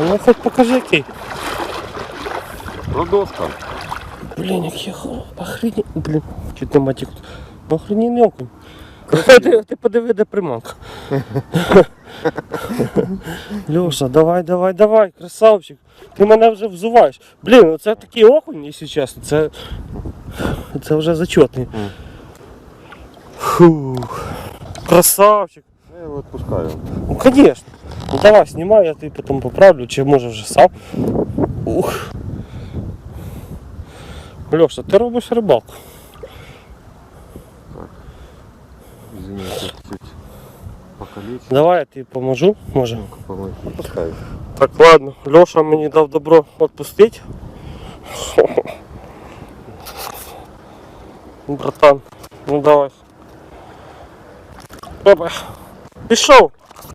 Ну хоть покажи який. Продовжка. Блін, який хо- охрені... Блін, чуть не матік. Ну охрененний окунь. Ти, ти подиви, де приманка. Льоша, давай, давай, давай, красавчик. Ти мене вже взуваєш. Блін, ну це такий окунь, якщо чесно. Це, це вже зачетний. Мгм. Фух. Красавчик. Я його відпускаю. Ну, конечно. Ну давай, снимай, я тобі потім поправлю, чи може вже сам. Ух. Леша, ти робиш рибалку. Извините, чуть покалечил. Давай я тобі поможу, може. Ну-ка, помоги. Отпускаю. Так, ладно, Леша мені дав добро відпустити. Братан, ну давай. Опа. Пішов.